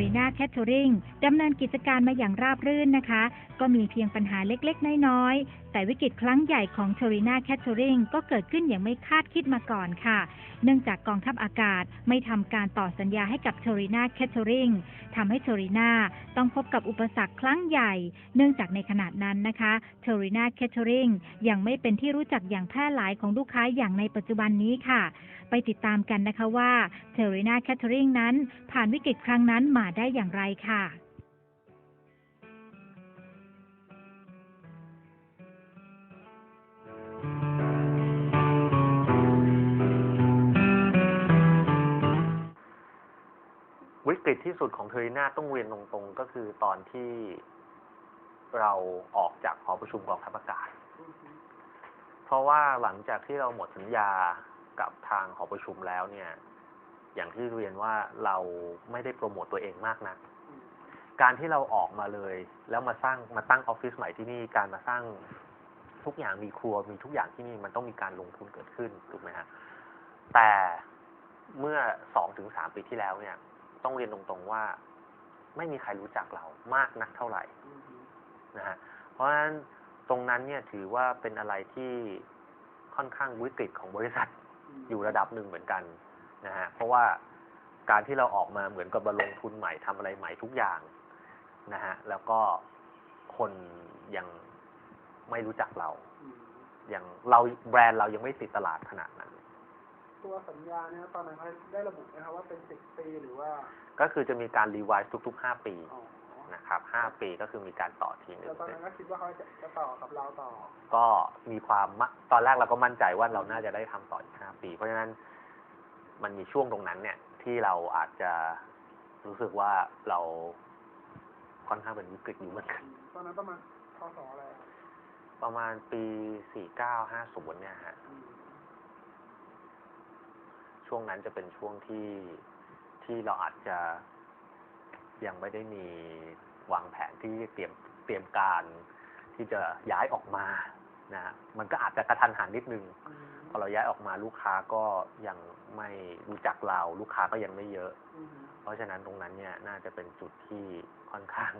รีนาแคทเทอริงดำเนินกิจการมาอย่างราบรื่นนะคะ ก็มีเพียงปัญหาเล็กๆ น้อยๆ แต่วิกฤตครั้งใหญ่ของเทอรินาแคทเทอริงก็เกิดขึ้นอย่างไม่คาดคิดมาก่อนค่ะ เนื่องจากกองทัพอากาศไม่ทำการต่อสัญญาให้กับเทอรินาแคทเทอริงทำให้เทอรินาต้องพบกับอุปสรรคครั้งใหญ่ เนื่องจากในขณะนั้นนะคะเทอรินาแคทเทอริงยังไม่เป็นที่รู้จักอย่างแพร่หลายของลูกค้าอย่างในปัจจุบันนี้ค่ะ ไปติดตามกันนะคะว่าเทอรินาแคทเทอริงนั้น ผ่านวิกฤตครั้งนั้นมาได้อย่างไรค่ะวิกฤตที่สุดของเทอริน่าต้องเรียนตรงๆ ก็คือตอนที่เราออกจากหอประชุมกองทัพอากาศ เพราะว่าหลังจากที่เราหมดสัญญากับทางหอประชุมแล้วเนี่ย อย่างที่เรียนว่าเราไม่ได้โปรโมตตัวเองมากนัก การที่เราออกมาเลย แล้วมาสร้างมาตั้งออฟฟิศใหม่ที่นี่การมาสร้างทุกอย่างมีครัวมีทุกอย่างที่นี่มันต้องมีการลงทุนเกิดขึ้นถูกไหมฮะแต่เมื่อสองถึงสามปีที่แล้วเนี่ย ต้องเรียนตรงๆว่า ไม่มีใครรู้จักเรามากนักเท่าไหร่นะฮะเพราะฉะนั้นตรงนั้นเนี่ยถือว่าเป็นอะไรที่ค่อนข้างวิกฤตของบริษัทอยู่ระดับหนึ่งเหมือนกัน นะฮะเพราะว่าการที่เราออกมาเหมือนกับมาลงทุนใหม่ทำอะไรใหม่ทุกอย่างนะฮะแล้วก็คนยังไม่รู้จักเราอย่างเราแบรนด์เรายังไม่ติดตลาดขนาดนั้น ตัวสัญญาเนี่ยตอนนั้นเขาได้ระบุนะครับว่าเป็นสิบปีหรือว่า ก็คือจะมีการรีไวซ์ทุกๆ5ปีอ๋อนะครับ5ปีก็คือมีการต่อทีหนึแต่งตอนนั้นก็คิดว่าเขาจะจะต่อกับเราต่อ ก็มีความมะตอนแรกเราก็มั่นใจว่าเราน่าจะได้ทำต่ออีก5ปี เพราะฉะนั้น มันมีช่วงตรงนั้นเนี่ย ที่เราอาจจะรู้สึกว่าเราค่อนข้างเป็นวิกฤตอยู่เหมือนกันตอนนั้นประมาณพศอะไรอะประมาณปี4950เนี่ยฮะ อืมช่วงนั้นจะเป็นช่วงที่ที่เราอาจจะยังไม่ได้มีวางแผนที่เตรียมเตรียมการที่จะย้ายออกมานะฮะมันก็อาจจะกระทันหันนิดนึง อืม พอเราย้ายออกมาลูกค้าก็ยังไม่รู้จักเรา ลูกค้าก็ยังไม่เยอะอืมเพราะฉะนั้นตรงนั้นเนี่ยน่าจะเป็นจุดที่ค่อนข้าง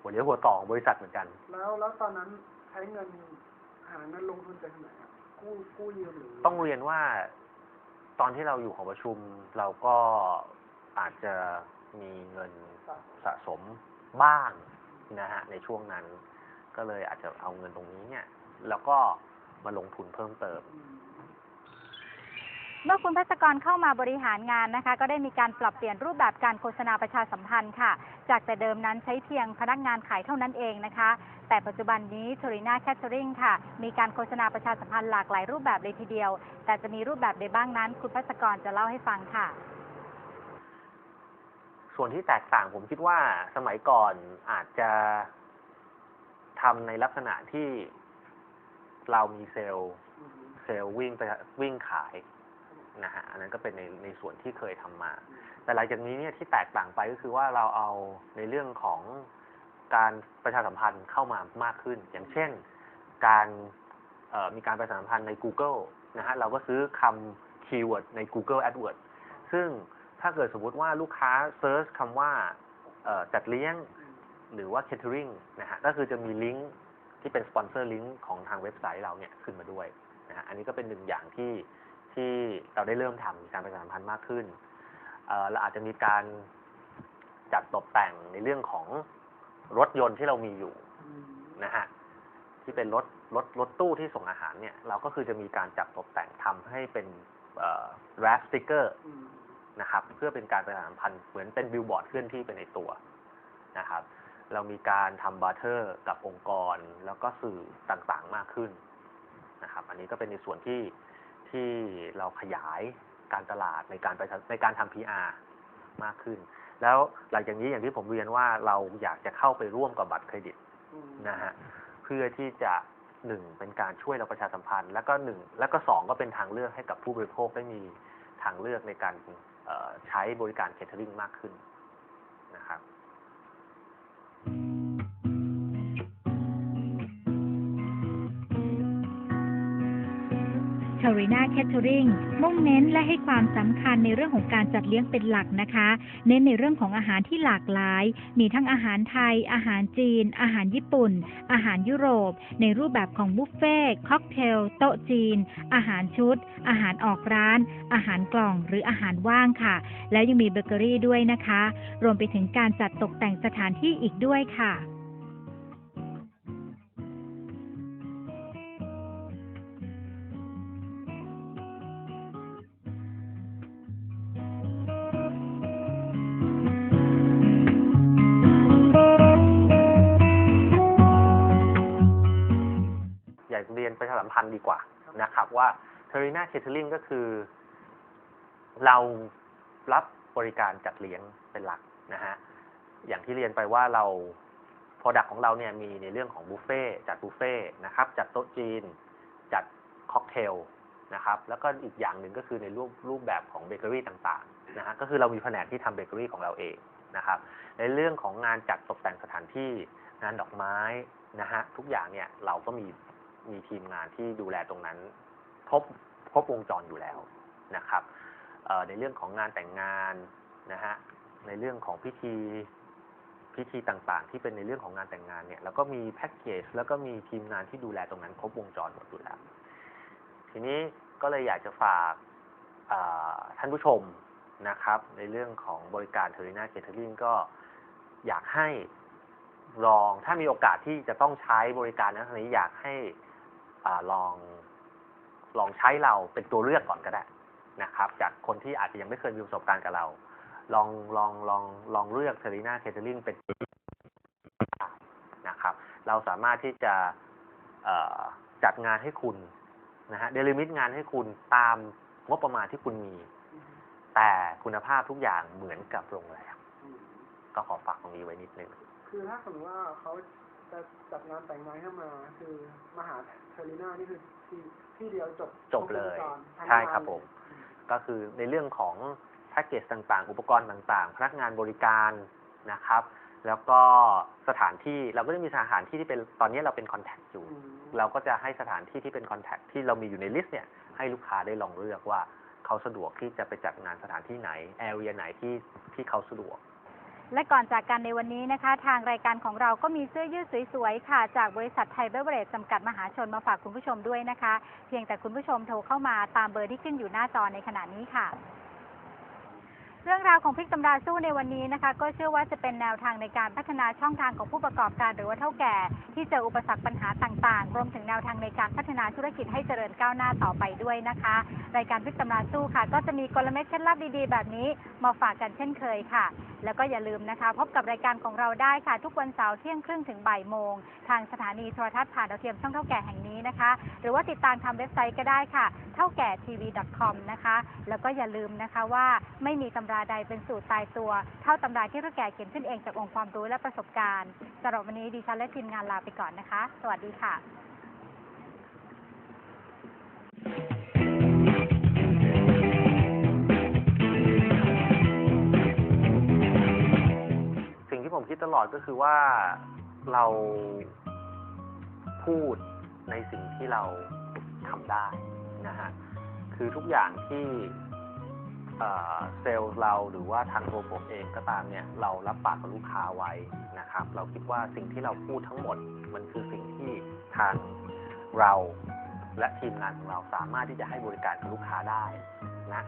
หัวเลี้ยวหัวต่อของบริษัทเหมือนกัน แล้วแล้วตอนนั้นใช้เงินหาเงินลงทุนจากไหนอะกู้กู้ยืมหรือต้องเรียนว่าตอนที่เราอยู่หอประชุมเราก็อาจจะมีเงินสะสมบ้างนะฮะในช่วงนั้น ก็เลยอาจจะเอาเงินตรงนี้เนี่ย แล้วก็ มาลงทุนเพิ่มเติมอืมเมื่อคุณพัศกรเข้ามาบริหารงานนะคะ ก็ได้มีการปรับเปลี่ยนรูปแบบการโฆษณาประชาสัมพันธ์ค่ะ จากแต่เดิมนั้นใช้เพียงพนักงานขายเท่านั้นเองนะคะ แต่ปัจจุบันนี้ t o r i n a Catering ค่ะ มีการโฆษณาประชาสัมพันธ์หลากหลายรูปแบบเลยทีเดียว แต่จะมีรูปแบบใดบ้างนั้น คุณพัศกรจะเล่าให้ฟังค่ะส่วนที่แตกต่างผมคิดว่าสมัยก่อนอาจจะทำในลักษณะที่ เรามีเซลล์อืมเซลล์วิ่งไปวิ่งขายนะฮะอันนั้นก็เป็นในในส่วนที่เคยทำมา แต่หลังจากนี้เนี่ยที่แตกต่างไปก็คือว่าเราเอาในเรื่องของการประชาสัมพันธ์เข้ามามากขึ้น อย่างเช่น การเอ่อมีการประชาสัมพันธ์ใน Google นะฮะเราก็ซื้อคำคีย์เวิร์ดใน Google AdWords ซึ่งถ้าเกิดสมมติว่าลูกค้าเซิร์ชคำว่าเอ่อจัดเลี้ยงอืมหรือว่า catering นะฮะก็คือจะมีลิงก์ ที่เป็นสปอนเซอร์ลิงก์ของทางเว็บไซต์เราเนี่ยขึ้นมาด้วยนะฮะอันนี้ก็เป็นหนึ่งอย่างที่ที่เราได้เริ่มทำมีการประชาสัมพันธ์มากขึ้นเอ่อเราอาจจะมีการจัดตกแต่งในเรื่องของรถยนต์ที่เรามีอยู่อืมนะฮะที่เป็นรถรถรถตู้ที่ส่งอาหารเนี่ย เราก็คือจะมีการจัดตกแต่งทำให้เป็นเอ่อ wrap sticker อืมนะครับ เพื่อเป็นการประชาสัมพันธ์เหมือนเป็นบิลบอร์ดเคลื่อนที่ไปในตัวนะครับ เรามีการทำบาร์เทอร์กับองค์กร แล้วก็สื่อต่างๆมากขึ้นนะครับ อันนี้ก็เป็นในส่วนที่ที่เราขยายการตลาดในการไปในการทำ PR มากขึ้น แล้วหลังจากนี้อย่างที่ผมเรียนว่าเราอยากจะเข้าไปร่วมกับบัตรเครดิตนะฮะเพื่อที่จะหนึ่งเป็นการช่วยเราประชาสัมพันธ์ แล้วก็หนึ่งแล้วก็สองก็เป็นทางเลือกให้กับผู้บริโภคได้มีทางเลือกในการใช้บริการเคเทอริงมากขึ้น เท r i n a Catering มุ่งเน้นและให้ความสำคัญในเรื่องของการจัดเลี้ยงเป็นหลักนะคะ เน้นในเรื่องของอาหารที่หลากหลาย มีทั้งอาหารไทย อาหารจีน อาหารญี่ปุ่น อาหารยุโรป ในรูปแบบของบุฟเฟ่ต์ค็อกเทล โต๊ะจีน อาหารชุด อาหารออกร้าน อาหารกล่องหรืออาหารว่างค่ะ และยังมีเบเกอรี่ด้วยนะคะ รวมไปถึงการจัดตกแต่งสถานที่อีกด้วยค่ะ ยากเรียนประชาสัมพันธ์ดีกว่านะครับ ว่าเทอริน่าเคเทอริงก็คือ เรารับบริการจัดเลี้ยงเป็นหลักนะฮะอย่างที่เรียนไปว่าเรา Product ของเราเนี่ยมีในเรื่องของบุฟเฟ่ต์จัดบุฟเฟ่ต์นะครับ จัดโต๊ะจีน จัดค็อกเทลนะครับ แล้วก็อีกอย่างหนึ่งก็คือในรูปรูปแบบของเบเกอรี่ต่างๆนะฮะก็คือเรามีแผนกที่ทำเบเกอรี่ของเราเองนะครับ ในเรื่องของงานจัดตกแต่งสถานที่งานดอกไม้นะฮะทุกอย่างเนี่ยเราก็มี มีทีมงานที่ดูแลตรงนั้นครบครบวงจรอยู่แล้วนะครับในเรื่องของงานแต่งงานนะฮะในเรื่องของพิธีพิธีต่างๆ ที่เป็นในเรื่องของงานแต่งงานเนี่ยเราก็มีแพ็กเกจแล้วก็มีทีมงานที่ดูแลตรงนั้นครบวงจรหมดอยู่แล้วทีนี้ก็เลยอยากจะฝากท่านผู้ชมนะครับ ในเรื่องของบริการเทอริน่าเคเทอริงก็อยากให้ลองถ้ามีโอกาสที่จะต้องใช้บริการนั้นนี้อยากให้ อาลองลองใช้เราเป็นตัวเลือกก่อนก็ได้นะครับ จากคนที่อาจจะยังไม่เคยมีประสบการณ์กับเรา ลองลองลองลองเลือกเทอริน่าเคเทอริงเป็นนะครับ เราสามารถที่จะเอ่อจัดงานให้คุณนะฮะเดลิมิตงานให้คุณตามงบประมาณที่คุณมี แต่คุณภาพทุกอย่างเหมือนกับโรงแรมอืมก็ขอฝากตรงนี้ไว้นิดนึง คือถ้าสมมติว่าเขา จะจัดงานแต่งงานให้มา คือมาหาเทอริน่านี่คือที่ที่เดียวจบจบเลยครวงจรทั้งใช่ครับงานผมอืมก็คือในเรื่องของแพ็กเกจต่างๆ อุปกรณ์ต่างๆ พนักงานบริการนะครับ แล้วก็สถานที่เราก็จะมีสถานที่ที่เป็นตอนนี้เราเป็นคอนแทคอยู่อืมเราก็จะให้สถานที่ที่เป็นคอนแทคที่เรามีอยู่ในลิสต์เนี่ยให้ลูกค้าได้ลองเลือกว่าเขาสะดวกที่จะไปจัดงานสถานที่ไหนแอเรียไหนที่ที่เขาสะดวก และก่อนจากกันในวันนี้นะคะ ทางรายการของเราก็มีเสื้อยืดสวยๆ ค่ะ จากบริษัทไทยเบเวอร์เรจจำกัดมหาชนมาฝากคุณผู้ชมด้วยนะคะ เพียงแต่คุณผู้ชมโทรเข้ามาตามเบอร์ที่ขึ้นอยู่หน้าจอในขณะนี้ค่ะ รื่องราวของพลิกตำราสู้ในวันนี้นะคะ ก็เชื่อว่าจะเป็นแนวทางในการพัฒนาช่องทางของผู้ประกอบการ หรือว่าเท่าแก่ที่เจออุปสรรคปัญหาต่างๆ รวมถึงแนวทางในการพัฒนาธุรกิจให้เจริญก้าวหน้าต่อไปด้วยนะคะรายการพลิกตำราสู้ค่ะ ก็จะมีกลเม็ดเคล็ดลับดีๆ แบบนี้มาฝากกันเช่นเคยค่ะ แล้วก็อย่าลืมนะคะ พบกับรายการของเราได้ค่ะ ทุกวันเสาร์เที่ยงครึ่งถึงบ่ายโมงทางสถานีโทรทัศน์ผ่านดาวเทียมช่องเท่าแก่แห่งนี้นะคะ หรือว่าติดตามทางเว็บไซต์ก็ได้ค่ะ เท่าแก่ทีวี .com นะคะแล้วก็อย่าลืมนะคะว่าไม่มีตำราใดเป็นสูตรตายตัว เท่าตำราที่เท่าแก่เขียนขึ้นเองจากองค์ความรู้และประสบการณ์สำหรับวันนี้ดิฉันและทีมงานลาไปก่อนนะคะ สวัสดีค่ะสิ่งที่ผมคิดตลอดก็คือว่าเราพูดในสิ่งที่เราทำได้นะฮะ คือทุกอย่างที่ เซลล์เราหรือว่าทางตัวผมเองก็ตามเนี่ยเรารับปากกับลูกค้าไว้นะครับ เราคิดว่าสิ่งที่เราพูดทั้งหมดมันคือสิ่งที่ทางเราและทีมงานของเราสามารถที่จะให้บริการกับลูกค้าได้นะ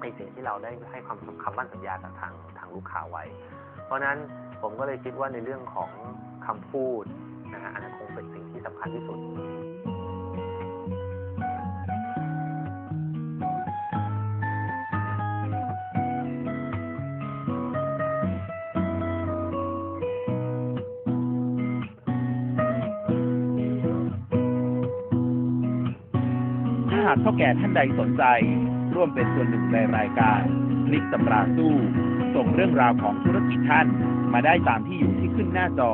ในสิ่งที่เราได้ให้ความคำมั่นสัญญากับทางทางลูกค้าไว้ เพราะฉะนั้นผมก็เลยคิดว่าในเรื่องของคำพูดนะฮะอันนั้นคงเป็นสิ่งที่สำคัญที่สุดาหากเท่าแก่ท่านใดสนใจ ร่วมเป็นส่วนหนึ่งในรายการคลิกตำราสู้ ส่งเรื่องราวของธุรกิจท่านมาได้ตามที่อยู่ที่ขึ้นหน้าจอ